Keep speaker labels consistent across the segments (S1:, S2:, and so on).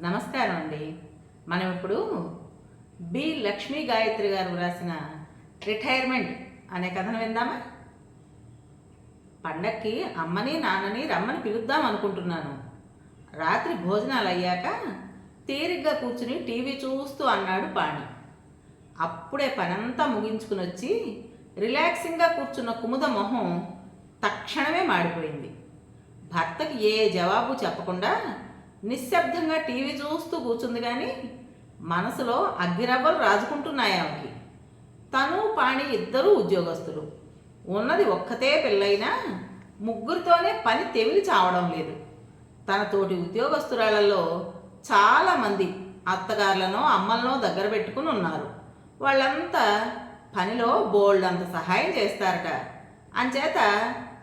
S1: నమస్కారం అండి. మనం ఇప్పుడు బి లక్ష్మీ గాయత్రి గారు రాసిన రిటైర్మెంట్ అనే కథను విందామా? పండక్కి అమ్మని నాన్నని రమ్మని పిలుద్దాం అనుకుంటున్నాను. రాత్రి భోజనాలు అయ్యాక తీరిగ్గా కూర్చుని టీవీ చూస్తూ అన్నాడు పాణి. అప్పుడే పనంతా ముగించుకుని వచ్చి రిలాక్సింగ్గా కూర్చున్న కుముద మొహం తక్షణమే మాడిపోయింది. భర్తకి ఏ జవాబు చెప్పకుండా నిశ్శబ్దంగా టీవీ చూస్తూ కూర్చుంది కానీ మనసులో అగ్గిరవ్వలు రాజుకుంటున్నాయి ఆమెకి. తను పాణి ఇద్దరూ ఉద్యోగస్తులు. ఉన్నది ఒక్కతే పెళ్ళైనా ముగ్గురితోనే పని తెమిలి చావడం లేదు. తన తోటి ఉద్యోగస్తురాలలో చాలామంది అత్తగారులను అమ్మలను దగ్గర పెట్టుకుని ఉన్నారు. వాళ్ళంతా పనిలో బోల్డ్ అంత సహాయం చేస్తారట. అంచేత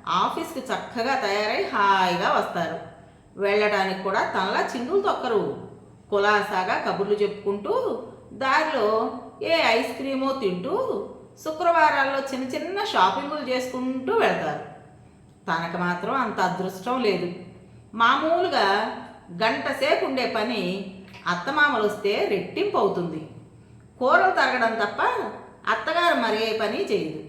S1: ఆఫీస్కి చక్కగా తయారై హాయిగా వస్తారు. వెళ్ళడానికి కూడా తనలా చిందులు తొక్కరు. కులాసాగా కబుర్లు చెప్పుకుంటూ దారిలో ఏ ఐస్ క్రీమో తింటూ శుక్రవారాల్లో చిన్న చిన్న షాపింగులు చేసుకుంటూ వెళ్తారు. తనకు మాత్రం అంత అదృష్టం లేదు. మామూలుగా గంట సేపు ఉండే పని అత్తమామలు వస్తే రెట్టింపు అవుతుంది. కూరలు తరగడం తప్ప అత్తగారు మరే పని చేయదు.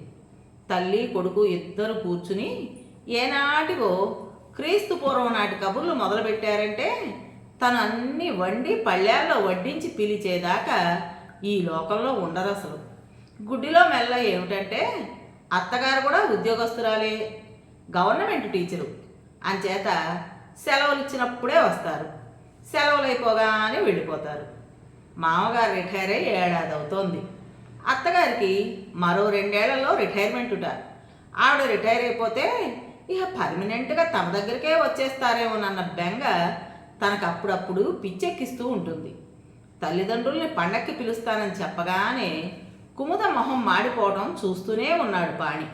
S1: తల్లి కొడుకు ఇద్దరు కూర్చుని ఏనాటివో క్రీస్తు పూర్వం నాటి కబుర్లు మొదలుపెట్టారంటే తను అన్ని వండి పళ్ళాల్లో వడ్డించి పిలిచేదాకా ఈ లోకంలో ఉండరు అసలు గుడ్డిలో మెల్ల ఏమిటంటే అత్తగారు కూడా ఉద్యోగస్తురాలే గవర్నమెంట్ టీచరు. అంచేత సెలవులు ఇచ్చినప్పుడే వస్తారు. సెలవులు అయిపోగానే వెళ్ళిపోతారు. మామగారు రిటైర్ అయ్యి ఏడాది అవుతోంది అత్తగారికి మరో రెండేళ్ళలో రిటైర్మెంట్ ఉట ఆవిడ రిటైర్ అయిపోతే ఇక పర్మనెంట్గా తమ దగ్గరికే వచ్చేస్తారేమోనన్న బెంగ తనకు అప్పుడప్పుడు పిచ్చెక్కిస్తూ ఉంటుంది. తల్లిదండ్రుల్ని పండక్కి పిలుస్తానని చెప్పగానే కుముద మొహం మాడిపోవడం చూస్తూనే ఉన్నాడు పాణి.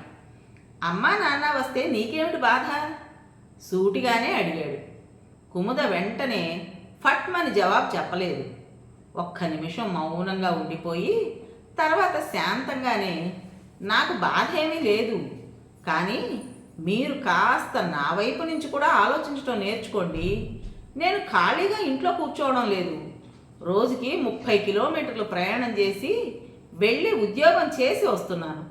S1: అమ్మా నాన్న వస్తే నీకేమిటి బాధ? సూటిగానే అడిగాడు. కుముద వెంటనే ఫట్మని జవాబు చెప్పలేదు. ఒక్క నిమిషం మౌనంగా ఉండిపోయి తర్వాత శాంతంగానే నాకు బాధ ఏమీ లేదు కానీ మీరు కాస్త నా వైపు నుంచి కూడా ఆలోచించడం నేర్చుకోండి. నేను ఖాళీగా ఇంట్లో కూర్చోవడం లేదు. రోజుకి ముప్పై కిలోమీటర్లు ప్రయాణం చేసి వెళ్ళి ఉద్యోగం చేసి వస్తున్నాను.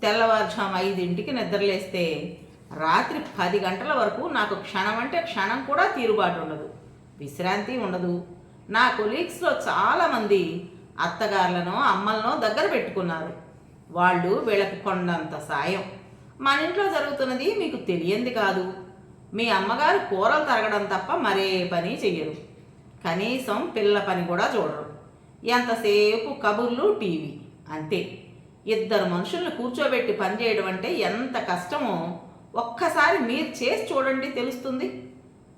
S1: తెల్లవారుజాము ఐదింటికి నిద్రలేస్తే రాత్రి పది గంటల వరకు నాకు క్షణం అంటే క్షణం కూడా తీరుబాటు ఉండదు. విశ్రాంతి ఉండదు. నా కొలీగ్స్లో చాలామంది అత్తగారులను అమ్మలను దగ్గర పెట్టుకున్నారు. వాళ్ళు వీళ్ళకి కొండంత సాయం. మన ఇంట్లో జరుగుతున్నది మీకు తెలియంది కాదు. మీ అమ్మగారు కూరలు తరగడం తప్ప మరే పని చెయ్యరు. కనీసం పిల్ల పని కూడా చూడరు. ఎంతసేపు కబుర్లు టీవీ. అంతే. ఇద్దరు మనుషుల్ని కూర్చోబెట్టి పనిచేయడం అంటే ఎంత కష్టమో ఒక్కసారి మీరు చేసి చూడండి తెలుస్తుంది.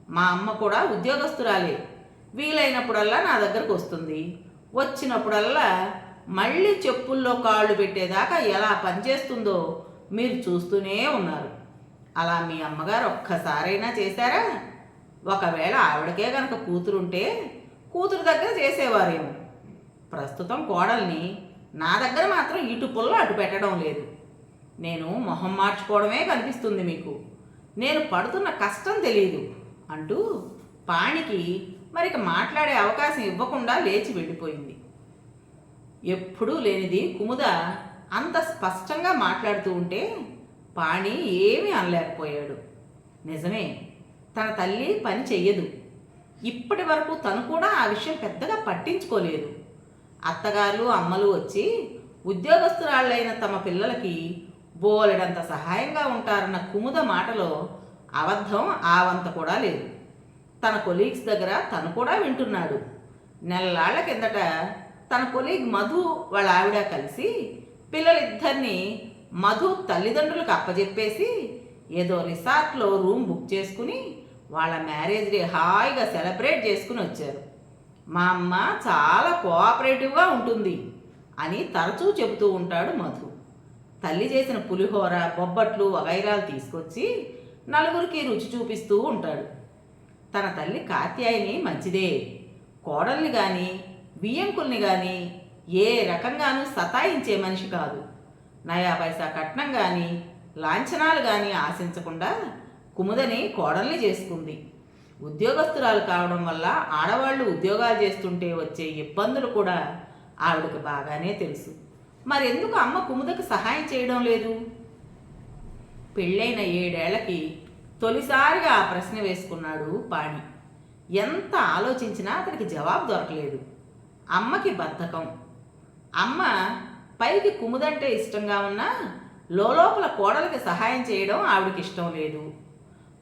S1: మా అమ్మ కూడా ఉద్యోగస్తురాలే. వీలైనప్పుడల్లా నా దగ్గరకు వస్తుంది. వచ్చినప్పుడల్లా మళ్ళీ చెప్పుల్లో కాళ్ళు పెట్టేదాకా ఎలా పనిచేస్తుందో మీరు చూస్తూనే ఉన్నారు. అలా మీ అమ్మగారు ఒక్కసారైనా చేశారా? ఒకవేళ ఆవిడకే కనుక కూతురుంటే కూతురు దగ్గర చేసేవారేమో. ప్రస్తుతం కోడల్ని నా దగ్గర మాత్రం ఇటు పుల్ల అటు పెట్టడం లేదు. నేను మొహం మార్చుకోవడమే కనిపిస్తుంది మీకు. నేను పడుతున్న కష్టం తెలియదు అంటూ పాణికి మరిక మాట్లాడే అవకాశం ఇవ్వకుండా లేచి వెళ్ళిపోయింది. ఎప్పుడూ లేనిది కుముద అంత స్పష్టంగా మాట్లాడుతూ ఉంటే పాణి ఏమీ అనలేకపోయాడు. నిజమే తన తల్లి పని చెయ్యదు. ఇప్పటి వరకు తను కూడా ఆ విషయం పెద్దగా పట్టించుకోలేదు. అత్తగారు అమ్మలు వచ్చి ఉద్యోగస్తురాళ్ళైన తమ పిల్లలకి బోలెడంత సహాయంగా ఉంటారన్న కుముద మాటలో అబద్ధం ఆవంత కూడా లేదు. తన కొలీగ్స్ దగ్గర తను కూడా వింటున్నాడు. నెలలాళ్ళ కిందట తన కొలీగ్ మధు వాళ్ళ ఆవిడ కలిసి పిల్లలిద్దరినీ మధు తల్లిదండ్రులకు అప్పజెప్పేసి ఏదో రిసార్ట్లో రూమ్ బుక్ చేసుకుని వాళ్ళ మ్యారేజ్ డే హాయిగా సెలబ్రేట్ చేసుకుని వచ్చారు. మా అమ్మ చాలా కోఆపరేటివ్గా ఉంటుంది అని తరచూ చెబుతూ ఉంటాడు మధు. తల్లి చేసిన పులిహోర బొబ్బట్లు వగైరాలు తీసుకొచ్చి నలుగురికి రుచి చూపిస్తూ ఉంటాడు. తన తల్లి కాత్యాయిని మంచిదే. కోడల్ని కానీ బియ్యంకుల్ని కానీ ఏ రకంగానూ సతాయించే మనిషి కాదు. నయా పైసా కట్నం కానీ లాంఛనాలు కానీ ఆశించకుండా కుముదని కోడల్ని చేసుకుంది. ఉద్యోగస్తురాలు కావడం వల్ల ఆడవాళ్ళు ఉద్యోగాలు చేస్తుంటే వచ్చే ఇబ్బందులు కూడా ఆవిడకి బాగానే తెలుసు. మరెందుకు అమ్మ కుముదకు సహాయం చేయడం లేదు? పెళ్ళైన ఏడేళ్ళకి తొలిసారిగా ఆ ప్రశ్న వేసుకున్నాడు పాణి. ఎంత ఆలోచించినా అతనికి జవాబు దొరకలేదు. అమ్మకి బద్ధకం. అమ్మ పైకి కుముదంటే ఇష్టంగా ఉన్నా లోపల కోడలికి సహాయం చేయడం ఆవిడకి ఇష్టం లేదు.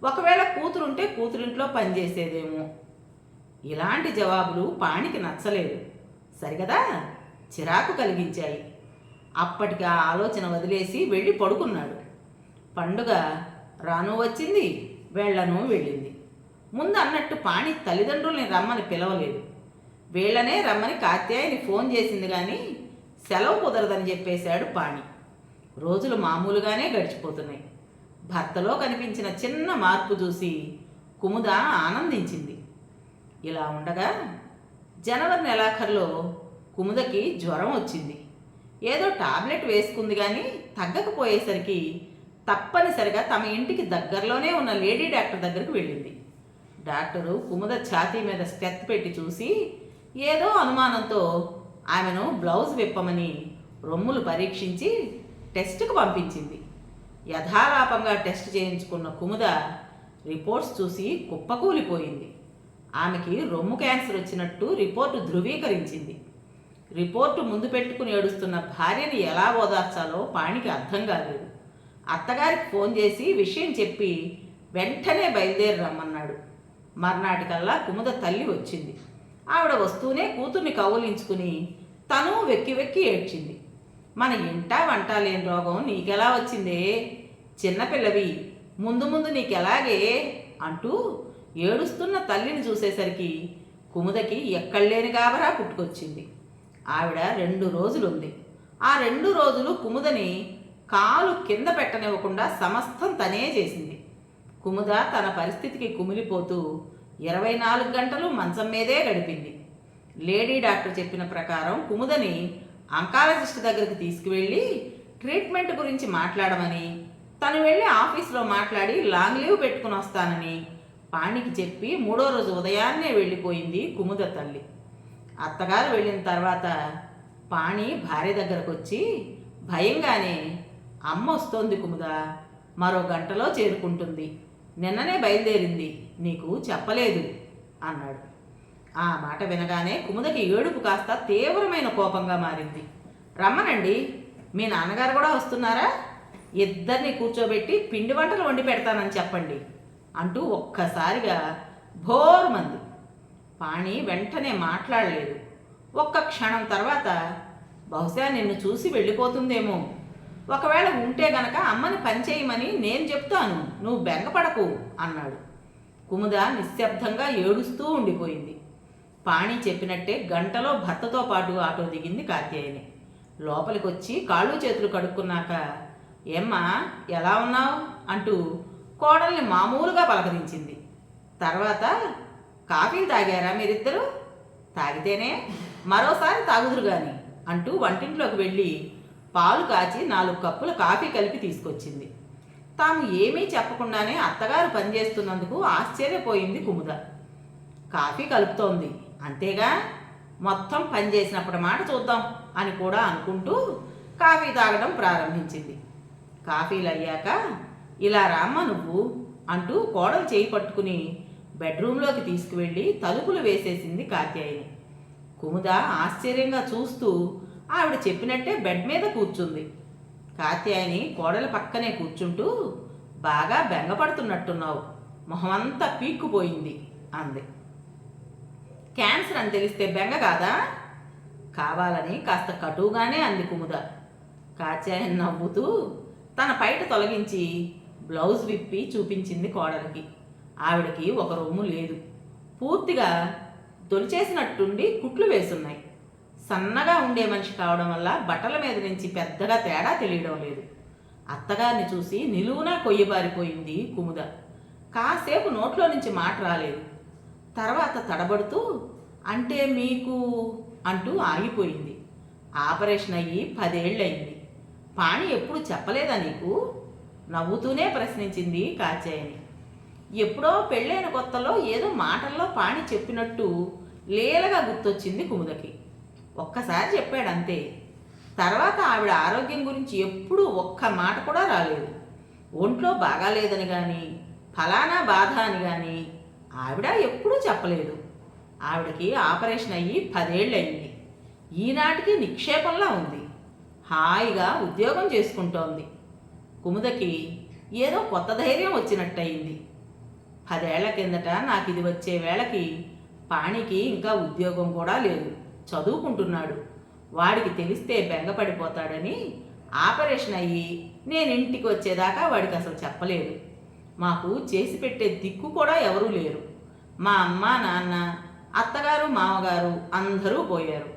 S1: ఒకవేళ కూతురుంటే కూతురింట్లో పనిచేసేదేమో. ఇలాంటి జవాబులు పాణికి నచ్చలేదు. సరిగదా? చిరాకు కలిగించాయి. అప్పటికి ఆ ఆలోచన వదిలేసి వెళ్ళి పడుకున్నాడు. పండుగ రాను వచ్చింది వెళ్ళను వెళ్ళింది. ముందు అన్నట్టు పాణి తల్లిదండ్రుల్ని రమ్మని పిలవలేదు. వీళ్ళనే రమ్మని కాత్యాయని ఫోన్ చేసింది కానీ సెలవు కుదరదని చెప్పేశాడు పాణి. రోజులు మామూలుగానే గడిచిపోతున్నాయి. భర్తలో కనిపించిన చిన్న మార్పు చూసి కుముద ఆనందించింది. ఇలా ఉండగా జనవరి నెలాఖరులో కుముదకి జ్వరం వచ్చింది. ఏదో టాబ్లెట్ వేసుకుంది కానీ తగ్గకపోయేసరికి తప్పనిసరిగా తమ ఇంటికి దగ్గరలోనే ఉన్న లేడీ డాక్టర్ దగ్గరికి వెళ్ళింది. డాక్టరు కుముద ఛాతీ మీద స్టెత్ పెట్టి చూసి ఏదో అనుమానంతో ఆమెను బ్లౌజ్ విప్పమని రొమ్ములు పరీక్షించి టెస్ట్కు పంపించింది. యథాలాపంగా టెస్ట్ చేయించుకున్న కుముద రిపోర్ట్స్ చూసి కుప్పకూలిపోయింది. ఆమెకి రొమ్ము క్యాన్సర్ వచ్చినట్టు రిపోర్టు ధృవీకరించింది. రిపోర్టు ముందు పెట్టుకుని ఏడుస్తున్న భార్యని ఎలా ఓదార్చాలో పాణికి అర్థం కాలేదు. అత్తగారికి ఫోన్ చేసి విషయం చెప్పి వెంటనే బయలుదేరి రమ్మన్నాడు. మర్నాటికల్లా కుముద తల్లి వచ్చింది. ఆవిడ వస్తూనే కూతుర్ని కౌలించుకుని తను వెక్కి వెక్కి ఏడ్చింది. మన ఇంటా వంట లేని రోగం నీకెలా వచ్చిందే? చిన్నపిల్లవి ముందు ముందు నీకెలాగే? అంటూ ఏడుస్తున్న తల్లిని చూసేసరికి కుముదకి ఎక్కడలేని గాబరా పుట్టుకొచ్చింది. ఆవిడ రెండు రోజులుంది. ఆ రెండు రోజులు కుముదని కాలు కింద పెట్టనివ్వకుండా సమస్తం తనే చేసింది. కుముద తన పరిస్థితికి కుమిలిపోతూ ఇరవై నాలుగు గంటలు మంచం మీదే గడిపింది. లేడీ డాక్టర్ చెప్పిన ప్రకారం కుముదని అంకాలజిస్ట్ దగ్గరికి తీసుకువెళ్ళి ట్రీట్మెంట్ గురించి మాట్లాడమని తను వెళ్ళి ఆఫీస్లో మాట్లాడి లాంగ్ లీవ్ పెట్టుకుని వస్తానని పాణికి చెప్పి మూడో రోజు ఉదయాన్నే వెళ్ళిపోయింది కుముద తల్లి. అత్తగారు వెళ్ళిన తర్వాత పాణి భార్య దగ్గరకు వచ్చి భయంగానే అమ్మ వస్తోంది కుముద మరో గంటలో చేరుకుంటుంది. నిన్ననే బయలుదేరింది. నీకు చెప్పలేదు అన్నాడు. ఆ మాట వినగానే కుముదకి ఏడుపు కాస్త తీవ్రమైన కోపంగా మారింది. రమ్మనండి మీ నాన్నగారు కూడా వస్తున్నారా? ఇద్దరిని కూర్చోబెట్టి పిండి వంటలు వండి పెడతానని చెప్పండి అంటూ ఒక్కసారిగా భోరుమంది. పాణి వెంటనే మాట్లాడలేదు. ఒక్క క్షణం తర్వాత బహుశా నిన్ను చూసి వెళ్ళిపోతుందేమో ఒకవేళ ఉంటే గనక అమ్మని పనిచేయమని నేను చెప్తాను. నువ్వు బెంగపడకు అన్నాడు. కుముద నిశ్శబ్దంగా ఏడుస్తూ ఉండిపోయింది. పాణి చెప్పినట్టే గంటలో భర్తతో పాటు ఆటో దిగింది కాత్యాయని లోపలికి వచ్చి కాళ్ళు చేతులు కడుక్కున్నాక ఏమ్మా ఎలా ఉన్నావు? అంటూ కోడల్ని మామూలుగా పలకరించింది. తర్వాత కాఫీలు తాగారా మీరిద్దరూ? తాగితేనే మరోసారి తాగుదురు కానీ అంటూ వంటింట్లోకి వెళ్ళి పాలు కాచి నాలుగు కప్పుల కాఫీ కలిపి తీసుకొచ్చింది. తాము ఏమీ చెప్పకుండానే అత్తగారు పనిచేస్తున్నందుకు ఆశ్చర్యపోయింది కుముద. కాఫీ కలుపుతోంది. అంతేగా? మొత్తం పని చేసినప్పుడు మాట చూద్దాం అని కూడా అనుకుంటూ కాఫీ తాగడం ప్రారంభించింది. కాఫీలు అయ్యాక ఇలా రామ్మ నువ్వు అంటూ కోడలు చేయి పట్టుకుని బెడ్రూమ్లోకి తీసుకువెళ్ళి తలుపులు వేసేసింది కాత్యాయిని. కుముద ఆశ్చర్యంగా చూస్తూ ఆవిడ చెప్పినట్టే బెడ్ మీద కూర్చుంది. కాత్యాయని కోడల పక్కనే కూర్చుంటూ బాగా బెంగపడుతున్నట్టున్నావు. మొహమంతా పీక్కుపోయింది అంది. క్యాన్సర్ అని తెలిస్తే బెంగ కాదా? కావాలని కాస్త కటువుగానే అంది కుముద. కాత్యాయని నవ్వుతూ తన పైట తొలగించి బ్లౌజ్ విప్పి చూపించింది కోడలికి. ఆవిడకి ఒక రొమ్ము లేదు. పూర్తిగా తొలిచేసినట్టుండి కుట్లు వేసున్నాయి. సన్నగా ఉండే మనిషి కావడం వల్ల బట్టల మీద నుంచి పెద్దగా తేడా తెలియడం లేదు. అత్తగారిని చూసి నిలువునా కొయ్యబారిపోయింది కుముద. కాసేపు నోట్లో నుంచి మాట రాలేదు. తర్వాత తడబడుతూ అంటే మీకు అంటూ ఆగిపోయింది. ఆపరేషన్ అయ్యి పదేళ్ళయింది. పాణి ఎప్పుడు చెప్పలేదా నీకు? నవ్వుతూనే ప్రశ్నించింది కాచేయని ఎప్పుడో పెళ్ళైన కొత్తలో ఏదో మాటల్లో పాణి చెప్పినట్టు లీలగా గుర్తొచ్చింది కుముదకి. ఒక్కసారి చెప్పాడు అంతే. తర్వాత ఆవిడ ఆరోగ్యం గురించి ఎప్పుడూ ఒక్క మాట కూడా రాలేదు. ఒంట్లో బాగాలేదని కానీ ఫలానా బాధ అని కానీ ఆవిడ ఎప్పుడూ చెప్పలేదు. ఆవిడకి ఆపరేషన్ అయ్యి పదేళ్ళు అయింది ఈనాటికి నిక్షేపంలా ఉంది. హాయిగా ఉద్యోగం చేసుకుంటోంది. కుముదకి ఏదో కొత్త ధైర్యం వచ్చినట్టయింది. పదేళ్ళ కిందట నాకు ఇది వచ్చే వేళకి పాణికి ఇంకా ఉద్యోగం కూడా లేదు. చదువుకుంటున్నాడు. వాడికి తెలిస్తే బెంగపడిపోతాడని ఆపరేషన్ అయ్యి నేను ఇంటికి వచ్చేదాకా వాడికి అసలు చెప్పలేదు. మాకు చేసి పెట్టే దిక్కు కూడా ఎవరూ లేరు. మా అమ్మ నాన్న అత్తగారు మామగారు అందరూ పోయారు.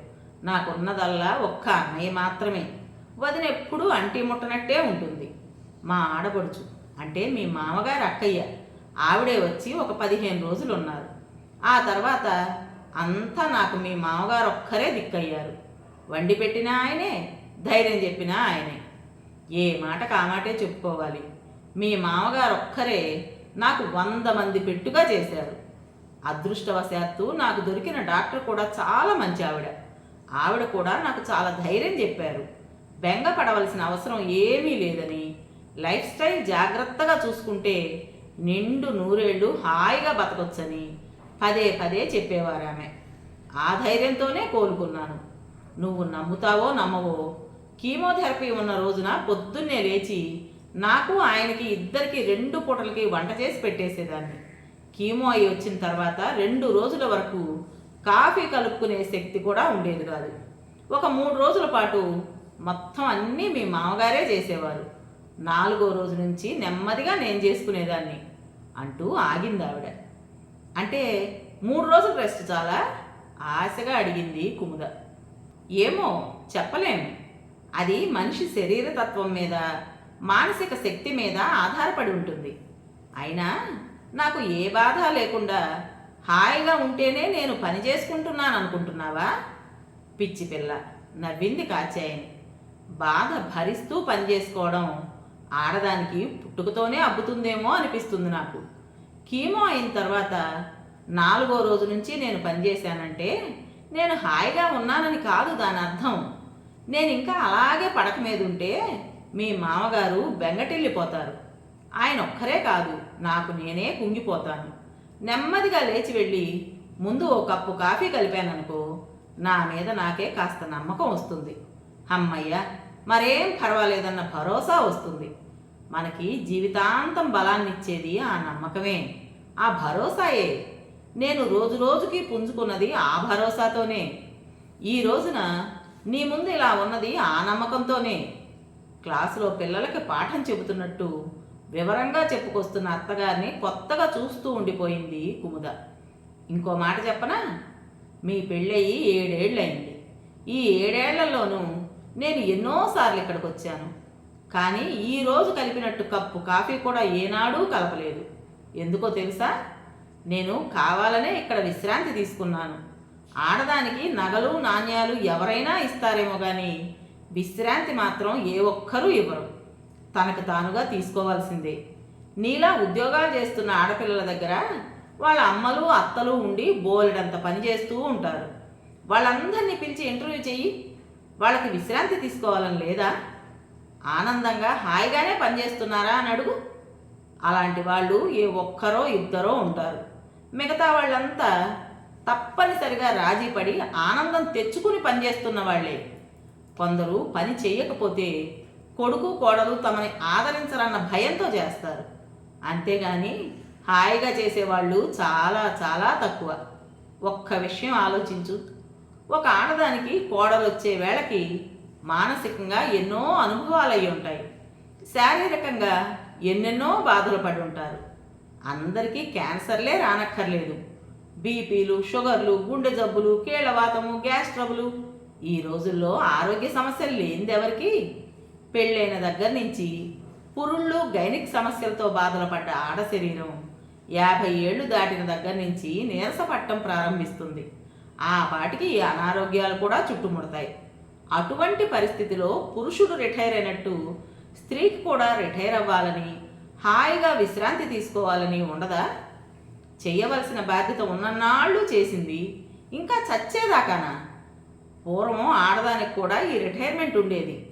S1: నాకున్నదల్లా ఒక్క అన్నయ్య మాత్రమే. వదినెప్పుడూ అంటి ముట్టనట్టే ఉంటుంది. మా ఆడపడుచు అంటే మీ మామగారు అక్కయ్య ఆవిడే వచ్చి ఒక పదిహేను రోజులు ఉన్నారు ఆ తర్వాత అంతా నాకు మీ మామగారు ఒక్కరే దిక్కయ్యారు. వండి పెట్టిన ఆయనే ధైర్యం చెప్పినా ఆయనే. ఏ మాట కామాటే చెప్పుకోవాలి. మీ మామగారు ఒక్కరే నాకు వంద మంది పెట్టుగా చేశారు. అదృష్టవశాత్తు నాకు దొరికిన డాక్టర్ కూడా చాలా మంచి ఆవిడ ఆవిడ కూడా నాకు చాలా ధైర్యం చెప్పారు. బెంగ పడవలసిన అవసరం ఏమీ లేదని లైఫ్ స్టైల్ జాగ్రత్తగా చూసుకుంటే నిండు నూరేళ్ళు హాయిగా బతకొచ్చని పదే పదే చెప్పేవారు ఆమె ఆ ధైర్యంతోనే కోలుకున్నాను. నువ్వు నమ్ముతావో నమ్మవో కీమోథెరపీ ఉన్న రోజున పొద్దున్నే లేచి నాకు ఆయనకి ఇద్దరికి రెండు పూటలకి వంట చేసి పెట్టేసేదాన్ని. కీమో అయి వచ్చిన తర్వాత రెండు రోజుల వరకు కాఫీ కలుపుకునే శక్తి కూడా ఉండేది కాదు. ఒక మూడు రోజుల పాటు మొత్తం అన్నీ మీ మామగారే చేసేవారు. నాలుగో రోజు నుంచి నెమ్మదిగా నేను చేసుకునేదాన్ని అంటూ ఆగింది ఆవిడ అంటే మూడు రోజులు రెస్ట్ చాలా? ఆశగా అడిగింది కుముద. ఏమో చెప్పలేం. అది మనిషి శరీరతత్వం మీద మానసిక శక్తి మీద ఆధారపడి ఉంటుంది. అయినా నాకు ఏ బాధ లేకుండా హాయిగా ఉంటేనే నేను పని చేసుకుంటున్నాను అనుకుంటున్నావా పిచ్చి పిల్ల నవ్వింది కాచాయని బాధ భరిస్తూ పని చేసుకోవడం ఆడదానికి పుట్టుకతోనే అబ్బుతుందేమో అనిపిస్తుంది నాకు. కీమో అయిన తర్వాత నాలుగో రోజు నుంచి నేను పనిచేశానంటే నేను హాయిగా ఉన్నానని కాదు దాని అర్థం. నేను ఇంకా అలాగే పడక మీద ఉంటే మీ మామగారు బెంగటిల్లిపోతారు. ఆయన ఒక్కరే కాదు నాకు నేనే కుంగిపోతాను. నెమ్మదిగా లేచి వెళ్ళి ముందు ఓ కప్పు కాఫీ కలిపాననుకో నా మీద నాకే కాస్త నమ్మకం వస్తుంది. అమ్మయ్య మరేం పర్వాలేదన్న భరోసా వస్తుంది. మనకి జీవితాంతం బలాన్ని ఇచ్చేది ఆ నమ్మకమే. ఆ భరోసాయే. నేను రోజు రోజుకి పుంజుకున్నది ఆ భరోసాతోనే. ఈ రోజున నీ ముందు ఇలా ఉన్నది ఆ నమ్మకంతోనే. క్లాసులో పిల్లలకి పాఠం చెబుతున్నట్టు వివరంగా చెప్పుకొస్తున్న అత్తగారిని కొత్తగా చూస్తూ ఉండిపోయింది కుముద. ఇంకో మాట చెప్పనా? మీ పెళ్ళయి ఏడేళ్ళయింది. ఈ ఏడేళ్ళలోనూ నేను ఎన్నోసార్లు ఇక్కడికి వచ్చాను కానీ ఈరోజు కలిపినట్టు కప్పు కాఫీ కూడా ఏనాడూ కలపలేదు. ఎందుకో తెలుసా? నేను కావాలనే ఇక్కడ విశ్రాంతి తీసుకున్నాను. ఆడదానికి నగలు నాణ్యాలు ఎవరైనా ఇస్తారేమో కానీ విశ్రాంతి మాత్రం ఏ ఒక్కరూ ఇవ్వరు. తనకు తానుగా తీసుకోవాల్సిందే. నీలా ఉద్యోగాలు చేస్తున్న ఆడపిల్లల దగ్గర వాళ్ళ అమ్మలు అత్తలు ఉండి బోలెడంత పని చేస్తూ ఉంటారు. వాళ్ళందరినీ పిలిచి ఇంటర్వ్యూ చెయ్యి. వాళ్ళకి విశ్రాంతి తీసుకోవాలని లేదా? ఆనందంగా హాయిగానే పనిచేస్తున్నారా అని అడుగు. అలాంటి వాళ్ళు ఏ ఒక్కరో ఇద్దరో ఉంటారు. మిగతా వాళ్ళంతా తప్పనిసరిగా రాజీపడి ఆనందం తెచ్చుకుని పనిచేస్తున్న వాళ్ళే. కొందరు పని చేయకపోతే కొడుకు కోడలు తమని ఆదరించరన్న భయంతో చేస్తారు. అంతేగాని హాయిగా చేసేవాళ్ళు చాలా చాలా తక్కువ. ఒక్క విషయం ఆలోచించు. ఒక ఆడదానికి కోడలు వచ్చే వేళకి మానసికంగా ఎన్నో అనుభవాలు అయి ఉంటాయి శారీరకంగా ఎన్నెన్నో బాధలు పడి ఉంటారు అందరికీ క్యాన్సర్లే రానక్కర్లేదు. బీపీలు షుగర్లు గుండె జబ్బులు కీళ్ళవాతము గ్యాస్ ట్రబులు ఈ రోజుల్లో ఆరోగ్య సమస్యలు లేనిది ఎవరికి? పెళ్ళైన దగ్గర నుంచి పురుళ్ళు గైనిక్ సమస్యలతో బాధలు పడ్డ ఆడ శరీరం యాభై ఏళ్ళు దాటిన దగ్గర నుంచి నీరసపట్టం ప్రారంభిస్తుంది. ఆ పాటికి ఈ అనారోగ్యాలు కూడా చుట్టుముడతాయి. అటువంటి పరిస్థితిలో పురుషుడు రిటైర్ అయినట్టు స్త్రీకి కూడా రిటైర్ అవ్వాలని హాయిగా విశ్రాంతి తీసుకోవాలని ఉండదా? చేయవలసిన బాధ్యత ఉన్ననాళ్ళు చేసింది. ఇంకా చచ్చేదాకానా? పూర్వం ఆడదానికి కూడా ఈ రిటైర్మెంట్ ఉండేది.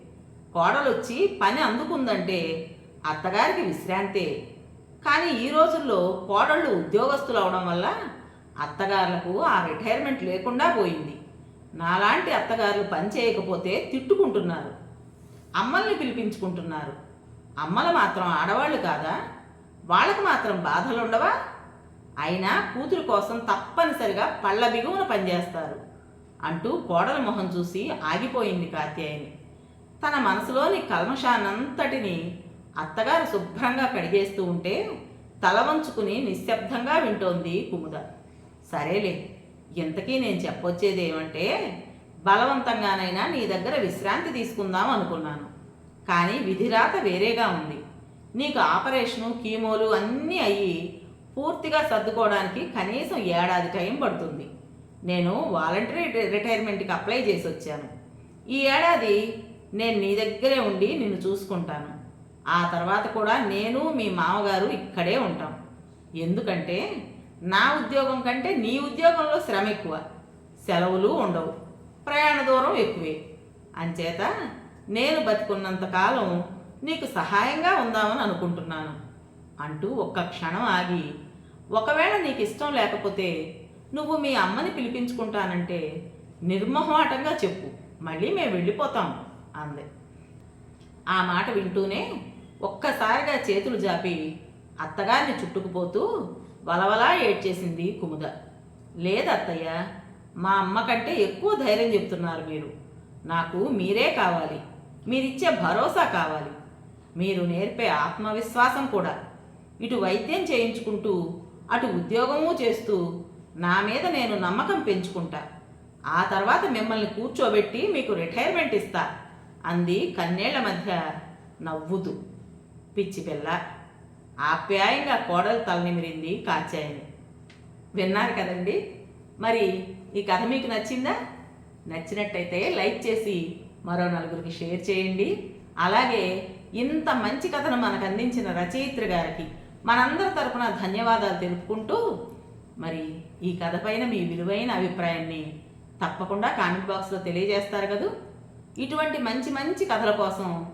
S1: కోడలొచ్చి పని అందుకుందంటే అత్తగారికి విశ్రాంతే. కానీ ఈ రోజుల్లో కోడళ్ళు ఉద్యోగస్తులు అవడం వల్ల అత్తగారులకు ఆ రిటైర్మెంట్ లేకుండా పోయింది. నాలాంటి అత్తగారులు పని చేయకపోతే తిట్టుకుంటున్నారు. అమ్మల్ని పిలిపించుకుంటున్నారు. అమ్మలు మాత్రం ఆడవాళ్ళు కాదా? వాళ్ళకి మాత్రం బాధలుండవా? అయినా కూతురు కోసం తప్పనిసరిగా పళ్ళ బిగువున పనిచేస్తారు అంటూ కోడల మొహం చూసి ఆగిపోయింది కాత్యాయని. తన మనసులోని కల్మషానంతటిని అత్తగారు శుభ్రంగా కడిగేస్తూ ఉంటే తల వంచుకుని నిశ్శబ్దంగా వింటోంది కుముద. సరేలే ఇంతకీ నేను చెప్పొచ్చేది ఏమంటే బలవంతంగానైనా నీ దగ్గర విశ్రాంతి తీసుకుందాం అనుకున్నాను. కానీ విధిరాత వేరేగా ఉంది. నీకు ఆపరేషను కీమోలు అన్నీ అయ్యి పూర్తిగా సర్దుకోవడానికి కనీసం ఏడాది టైం పడుతుంది. నేను వాలంటరీ రిటైర్మెంట్కి అప్లై చేసి వచ్చాను. ఈ ఏడాది నేను నీ దగ్గరే ఉండి నిన్ను చూసుకుంటాను. ఆ తర్వాత కూడా నేను మీ మామగారు ఇక్కడే ఉంటాం. ఎందుకంటే నా ఉద్యోగం కంటే నీ ఉద్యోగంలో శ్రమ ఎక్కువ. సెలవులు ఉండవు. ప్రయాణ దూరం ఎక్కువే. అంచేత నేను బతికున్నంతకాలం నీకు సహాయంగా ఉందామని అనుకుంటున్నాను. అంటూ ఒక్క క్షణం ఆగి ఒకవేళ నీకు ఇష్టం లేకపోతే నువ్వు మీ అమ్మని పిలిపించుకుంటానంటే నిర్మోహమాటంగా చెప్పు. మళ్ళీ మేము వెళ్ళిపోతాం అంది. ఆ మాట వింటూనే ఒక్కసారిగా చేతులు జాపి అత్తగారిని చుట్టుకుపోతూ వలవలా ఏడ్చేసింది కుముద. లేదత్తయ్య మా అమ్మ కంటే ఎక్కువ ధైర్యం చెప్తున్నారు మీరు. నాకు మీరే కావాలి. మీరిచ్చే భరోసా కావాలి. మీరు నేర్పే ఆత్మవిశ్వాసం కూడా. ఇటు వైద్యం చేయించుకుంటూ అటు ఉద్యోగము చేస్తూ నా మీద నేను నమ్మకం పెంచుకుంటా. ఆ తర్వాత మిమ్మల్ని కూర్చోబెట్టి మీకు రిటైర్మెంట్ ఇస్తా. అంది కన్నేళ్ళ మధ్య నవ్వుతూ. పిచ్చి పిల్ల. ఆప్యాయంగా కోడలు తలనిమిరింది కాచాయని విన్నారు కదండి? మరి ఈ కథ మీకు నచ్చిందా? నచ్చినట్టయితే లైక్ చేసి మరో నలుగురికి షేర్ చేయండి. అలాగే ఇంత మంచి కథను మనకు అందించిన రచయిత్రి గారికి మనందరి తరపున ధన్యవాదాలు తెలుపుకుంటూ మరి ఈ కథ పైన మీ విలువైన అభిప్రాయాన్ని తప్పకుండా కామెంట్ బాక్స్లో తెలియజేస్తారు కదూ? ఇటువంటి మంచి మంచి కథల కోసం